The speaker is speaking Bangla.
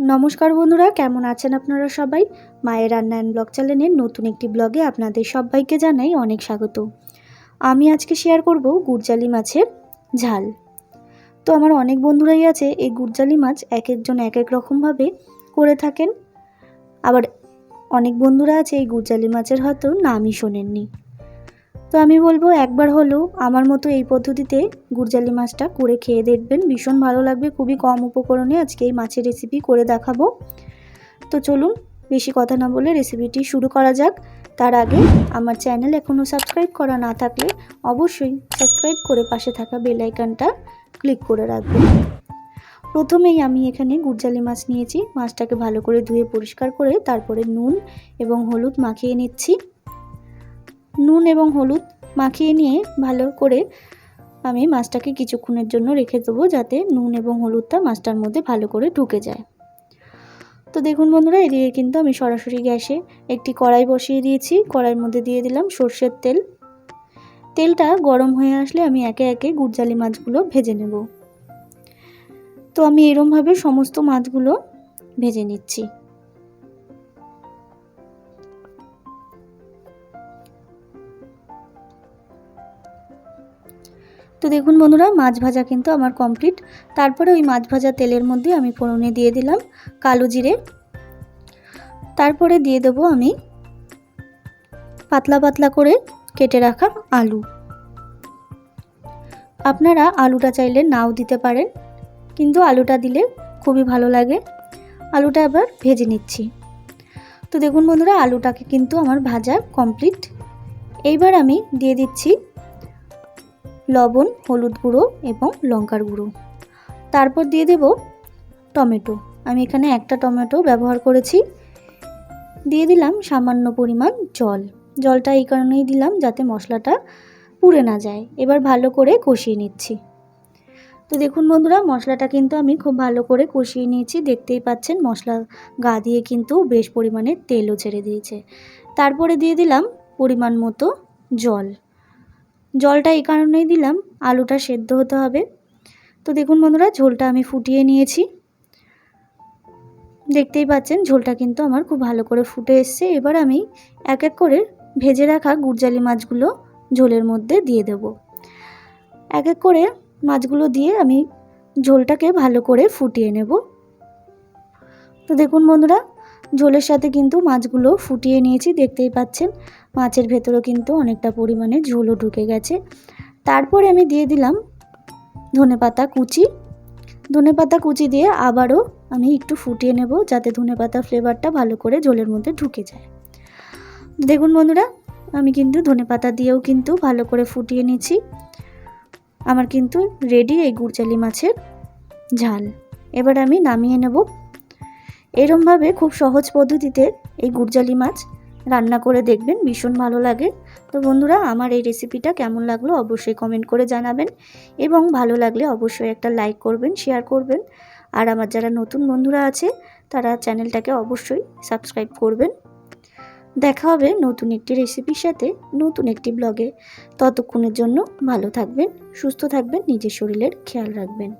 নমস্কার বন্ধুরা, কেমন আছেন আপনারা সবাই? মায়ের রান্নায়ন ব্লগ চ্যানেলের নতুন একটি ব্লগে আপনাদের সবাইকে জানাই অনেক স্বাগত। আমি আজকে শেয়ার করব গুড়জালি মাছের ঝাল। তো আমার অনেক বন্ধুরাই আছে, এই গুড়জালি মাছ এক একজন এক এক রকমভাবে করে থাকেন। আবার অনেক বন্ধুরা আছে, এই গুড়জালি মাছের হয়তো নামই শোনেননি। তো আমি বলব একবার হলেও আমার মতো এই পদ্ধতিতে গুরজালি মাছটা করে খেয়ে দেখবেন। ভীষণ ভালো লাগবে, খুবই কম উপকরণে আজকে এই মাছের রেসিপি করে দেখাবো। তো চলুন, বেশি কথা না বলে রেসিপিটি শুরু করা যাক। তার আগে আমার চ্যানেল এখনও সাবস্ক্রাইব করা না থাকলে অবশ্যই সাবস্ক্রাইব করে পাশে থাকা বেল আইকনটা ক্লিক করে রাখবেন। প্রথমেই আমি এখানে গুড়জালি মাছ নিয়েছি। মাছটাকে ভালো করে ধুয়ে পরিষ্কার করে তারপরে নুন এবং হলুদ মাখিয়ে নিচ্ছি। নুন এবং হলুদ মাখিয়ে নিয়ে ভালো করে আমি মাছটাকে কিছুক্ষণের জন্য রেখে দেবো যাতে নুন এবং হলুদটা মাছটার মধ্যে ভালো করে ঢুকে যায়। তো দেখুন বন্ধুরা, এদিকে কিন্তু আমি সরাসরি গ্যাসে একটি কড়াই বসিয়ে দিয়েছি। কড়াইয়ের মধ্যে দিয়ে দিলাম সর্ষের তেল। তেলটা গরম হয়ে আসলে আমি একে একে গুড়জালি মাছগুলো ভেজে নেব। তো আমি এরমভাবে সমস্ত মাছগুলো ভেজে নিচ্ছি। তো দেখুন বন্ধুরা, মাছ ভাজা কিন্তু আমার কমপ্লিট তারপরে ওই মাছ ভাজা তেলের মধ্যে আমি ফোড়নে দিয়ে দিলাম কালো জিরে। তারপরে দিয়ে দেবো আমি পাতলা পাতলা করে কেটে রাখা আলু। আপনারা আলুটা চাইলে নাও দিতে পারেন, কিন্তু আলুটা দিলে খুবই ভালো লাগে। আলুটা আবার ভেজে নিচ্ছি। তো দেখুন বন্ধুরা, আলুটাকে কিন্তু আমার ভাজা কমপ্লিট এইবার আমি দিয়ে দিচ্ছি লবণ, হলুদ গুঁড়ো এবং লঙ্কার গুঁড়ো। তারপর দিয়ে দেব টমেটো। আমি এখানে একটা টমেটো ব্যবহার করেছি। দিয়ে দিলাম সামান্য পরিমাণ জল। জলটা এই কারণেই দিলাম যাতে মশলাটা পুড়ে না যায়। এবার ভালো করে কষিয়ে নিচ্ছি। তো দেখুন বন্ধুরা, মশলাটা কিন্তু আমি খুব ভালো করে কষিয়ে নিয়েছি। দেখতেই পাচ্ছেন, মশলা গা দিয়ে কিন্তু বেশ পরিমাণে তেলও ছেড়ে দিয়েছে। তারপরে দিয়ে দিলাম পরিমাণ মতো জল। জলটা এই কারণেই দিলাম, আলুটা সেদ্ধ হতে হবে। তো দেখুন বন্ধুরা, ঝোলটা আমি ফুটিয়ে নিয়েছি। দেখতেই পাচ্ছেন, ঝোলটা কিন্তু আমার খুব ভালো করে ফুটে এসছে। এবার আমি এক এক করে ভেজে রাখা গুড়জালি মাছগুলো ঝোলের মধ্যে দিয়ে দেব। এক এক করে মাছগুলো দিয়ে আমি ঝোলটাকে ভালো করে ফুটিয়ে নেব। তো দেখুন বন্ধুরা ঝোলের সাথে কিন্তু মাছগুলো ফুটিয়ে নিয়েছি, দেখতেই পাচ্ছেন। মাছের ভেতরেও কিন্তু অনেকটা পরিমাণে ঝোলও ঢুকে গেছে। তারপরে আমি দিয়ে দিলাম ধনে পাতা কুচি। ধনে পাতা কুচি দিয়ে আবারও আমি একটু ফুটিয়ে নেব, যাতে ধনে পাতা ফ্লেভারটা ভালো করে ঝোলের মধ্যে ঢুকে যায়। দেখুন বন্ধুরা, আমি কিন্তু ধনে পাতা দিয়েও কিন্তু ভালো করে ফুটিয়ে নিচ্ছি আমার কিন্তু রেডি এই গুড়চালি মাছের ঝাল। এবার আমি নামিয়ে নেব। এরমভাবে খুব সহজ পদ্ধতিতে এই গুরজালি মাছ রান্না করে দেখবেন, ভীষণ ভালো লাগে। তো বন্ধুরা, আমার এই রেসিপিটা কেমন লাগল অবশ্যই কমেন্ট করে জানাবেন এবং ভালো লাগলে অবশ্যই একটা লাইক করবেন শেয়ার করবেন। আর আমার যারা নতুন বন্ধুরা আছে, তারা চ্যানেলটাকে অবশ্যই সাবস্ক্রাইব করবেন। দেখা হবে নতুন একটি রেসিপির সাথে, নতুন একটি ব্লগে ততক্ষণের জন্য ভালো থাকবেন, সুস্থ থাকবেন, নিজের শরীরের খেয়াল রাখবেন।